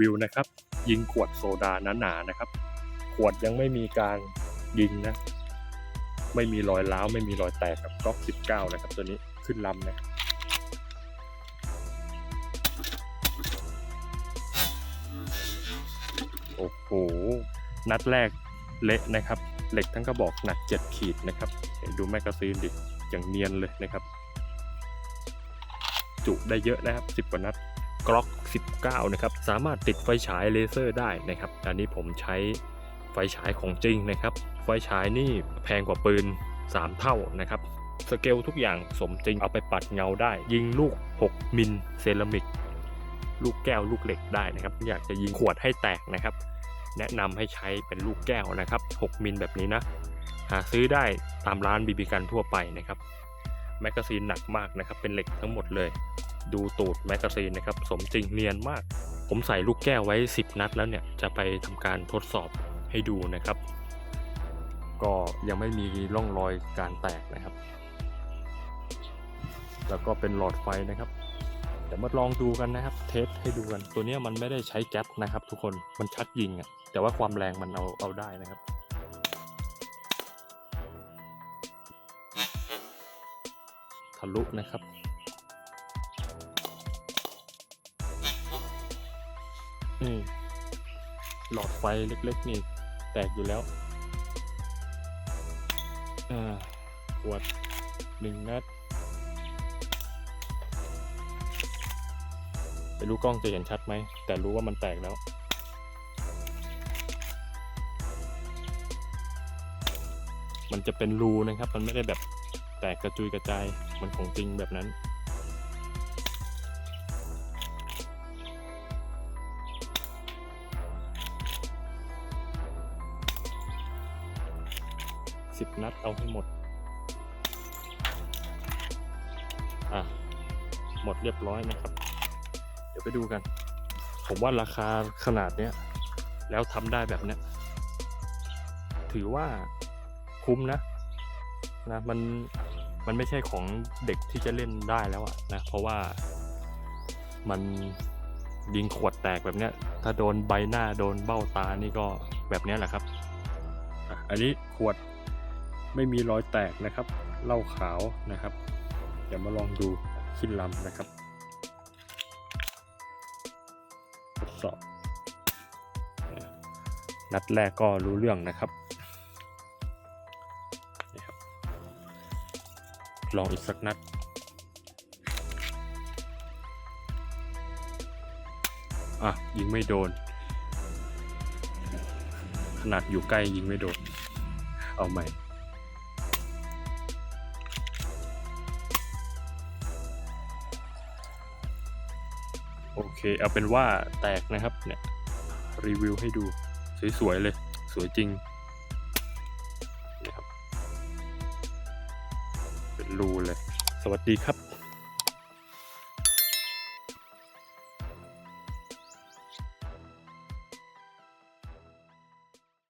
วิวนะครับ ยิงขวดโซดาหนาๆนะครับ ขวดยังไม่มีการยิงนะ ไม่มีรอยร้าวไม่มีรอยแตกกับก๊อก 19 นะครับ ตัวนี้ขึ้นลำนะโอ้โห นัดแรกเละนะครับ เหล็กทั้งกระบอกหนัก 7 ขีดนะครับ ดูแมกกาซีนดิอย่างเนียนเลยนะครับ จุได้เยอะนะครับ 10 กว่านัด กล็อก 19 นะครับ สามารถติดไฟฉายเลเซอร์ได้นะครับ อันนี้ผมใช้ไฟฉายของจริงนะครับ ไฟฉายนี่แพงกว่าปืน 3 เท่านะครับ สเกลทุกอย่างสมจริงเอาไปปัดเงาได้ ยิงลูก 6 มิลเซรามิก ลูกแก้วลูกเหล็กได้นะครับ อยากจะยิงขวดให้แตกนะครับ แนะนำให้ใช้เป็นลูกแก้วนะครับ 6 มิลแบบนี้นะ หาซื้อได้ตามร้านบีบีกันทั่วไปนะครับ แมกกาซีนหนักมากนะครับ เป็นเหล็กทั้งหมดเลย ดูตูดแมกกาซีนนะครับ สมจริงเนียนมาก ผมใส่ลูกแก้วไว้ 10 นัดแล้วเนี่ย จะไปทำการทดสอบให้ดูนะครับ ก็ยังไม่มีร่องรอยการแตกนะครับ แล้วก็เป็นหลอดไฟนะครับเดี๋ยวมาลองดูกันนะครับ เทสให้ดูกัน ตัวนี้มันไม่ได้ใช้แก๊สนะครับ ทุกคนมันชักยิงอะ่ะแต่ว่าความแรงมันเอาเอาได้นะครับ ทะลุนะครับ นี่ หลอดไฟเล็กๆนี่ แตกอยู่แล้วอขวดหนึ่งนัดไม่รู้กล้องจะเห็นชัดไหม แต่รู้ว่ามันแตกแล้ว มันจะเป็นรูนะครับ มันไม่ได้แบบแตกกระจุยกระจาย มันของจริงแบบนั้น สิบนัดเอาให้หมด อะ หมดเรียบร้อยนะครับ เดี๋ยวไปดูกัน ผมว่าราคาขนาดเนี้ย แล้วทำได้แบบเนี้ย ถือว่าคุ้มนะ นะมันมันไม่ใช่ของเด็กที่จะเล่นได้แล้วอะนะ เพราะว่ามันยิงขวดแตกแบบเนี้ย ถ้าโดนใบหน้าโดนเบ้าตานี่ก็แบบเนี้ยแหละครับ อันนี้ขวด ไม่มีรอยแตกนะครับเหล้าขาวนะครับ เดี๋ยวมาลองดูขึ้นลำนะครับทดสอบนัดแรกก็รู้เรื่องนะครับนี่ครับลองอีกสักนัดอะยิงไม่โดน ขนาดอยู่ใกล้ยิงไม่โดน เอาใหม่ โอเค เอาเป็นว่าแตกนะครับเนี่ยรีวิวให้ดูสวยๆเลย สวยจริงนะครับเป็นรูเลย สวัสดีครับ